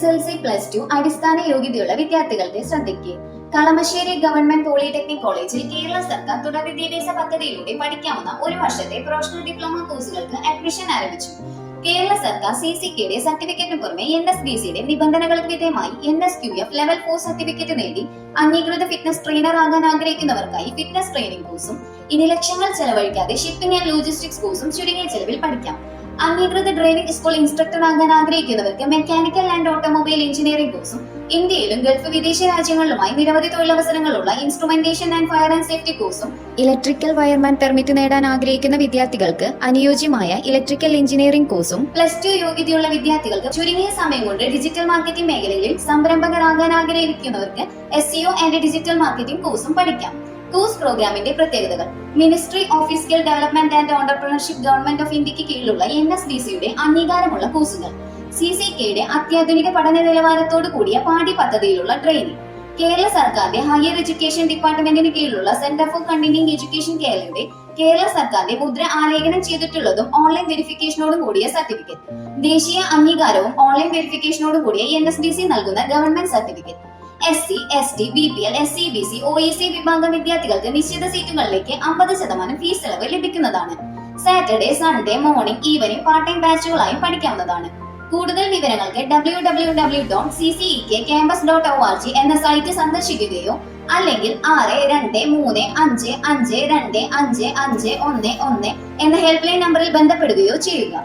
S L C plus two അടിസ്ഥാന യോഗ്യതയുള്ള വിദ്യാർത്ഥികളുടെ ശ്രദ്ധയ്ക്ക്. കളമശ്ശേരി ഗവൺമെന്റ് പോളിടെക്നിക് കോളേജിൽ കേരള സർക്കാർ തുടർ വിദ്യാഭ്യാസ പദ്ധതിയിലൂടെ പഠിക്കാവുന്ന ഒരു വർഷത്തെ പ്രൊഫഷണൽ ഡിപ്ലോമ കോഴ്സുകൾക്ക് അഡ്മിഷൻ ആരംഭിച്ചു. കേരള സർക്കാർ സി സി കെയുടെ സർട്ടിഫിക്കറ്റിന് പുറമെ എൻ എസ് ബി സിയുടെ നിബന്ധനകൾക്ക് വിധേയമായി N S Q F level four certificate നേടി അംഗീകൃത ഫിറ്റ്നസ് ട്രെയിനർ ആകാൻ ആഗ്രഹിക്കുന്നവർക്കായി ഫിറ്റ്നസ് ട്രെയിനിംഗ് കോഴ്സും ഇനി ലക്ഷങ്ങൾ ചെലവഴിക്കാതെ ഷിപ്പിംഗ് ആൻഡ് ലോജിസ്റ്റിക്സ് കോഴ്സും ചുരുങ്ങിയ ചെലവിൽ പഠിക്കാം. അംഗീകൃത ഡ്രൈവിംഗ് സ്കൂൾ ഇൻസ്ട്രക്ടർ ആകാൻ ആഗ്രഹിക്കുന്നവർക്ക് മെക്കാനിക്കൽ ആൻഡ് ഓട്ടോമൊബൈൽ എഞ്ചിനീയറിംഗ് കോഴ്സും ഇന്ത്യയിലും ഗൾഫ് വിദേശ രാജ്യങ്ങളിലുമായി നിരവധി തൊഴിലവസരങ്ങളുള്ള instrumentation and fire and safety കോഴ്സും ഇലക്ട്രിക്കൽ വയർമാൻ പെർമിറ്റ് നേടാൻ ആഗ്രഹിക്കുന്ന വിദ്യാർത്ഥികൾക്ക് അനുയോജ്യമായ ഇലക്ട്രിക്കൽ എഞ്ചിനീയറിംഗ് കോഴ്സും പ്ലസ് ടു യോഗ്യതയുള്ള വിദ്യാർത്ഥികൾക്ക് ചുരുങ്ങിയ സമയം കൊണ്ട് ഡിജിറ്റൽ മാർക്കറ്റിംഗ് മേഖലയിൽ സംരംഭകരാകാൻ ആഗ്രഹിക്കുന്നവർക്ക് S C O and digital marketing കോഴ്സും പഠിക്കാം. കോഴ്സ് പ്രോഗ്രാമിന്റെ പ്രത്യേകതകൾ. Ministry of skill development and entrepreneurship government of ഇന്ത്യയ്ക്ക് കീഴിലുള്ള എൻ എസ് ഡി സിയുടെ അംഗീകാരമുള്ള കോഴ്സുകൾ. സി സി കെയുടെ അത്യാധുനിക പഠന നിലവാരത്തോടു കൂടിയ പാഠ്യ പദ്ധതിയിലുള്ള ട്രെയിനിങ് കേരള സർക്കാരിന്റെ ഹയർ എഡ്യൂക്കേഷൻ ഡിപ്പാർട്ട്മെന്റിന് കീഴിലുള്ള സെന്റർ ഫോർ കണ്ടിന്യൂയിങ് എഡ്യൂക്കേഷൻ കേരളയുടെ കേരള സർക്കാരിന്റെ മുദ്ര ആലേഖനം ചെയ്തിട്ടുള്ളതും ഓൺലൈൻ വെരിഫിക്കേഷനോടും കൂടിയ സർട്ടിഫിക്കറ്റ് ദേശീയ അംഗീകാരവും ഓൺലൈൻ വെരിഫിക്കേഷനോടും കൂടിയ എൻ എസ് ഡി സി നൽകുന്ന government certificate S C S T B P L S C B C O E C വിഭാഗം വിദ്യാർത്ഥികൾക്ക് നിശ്ചിത സീറ്റുകളിലേക്ക് അമ്പത് ശതമാനം ഫീസ് ഇളവ് ലഭിക്കുന്നതാണ്. Saturday Sunday morning evening part time ബാച്ചുകളായും പഠിക്കാവുന്നതാണ്. കൂടുതൽ വിവരങ്ങൾക്ക് W W W dot C C K campus dot O R G എന്ന സൈറ്റ് സന്ദർശിക്കുകയോ അല്ലെങ്കിൽ ആറ് രണ്ട് മൂന്ന് അഞ്ച് അഞ്ച് രണ്ട് അഞ്ച് അഞ്ച് ഒന്ന് ഒന്ന് എന്ന ഹെൽപ്പ് ലൈൻ നമ്പറിൽ ബന്ധപ്പെടുകയോ ചെയ്യുക.